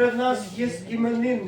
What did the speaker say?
Серед нас є іменинник.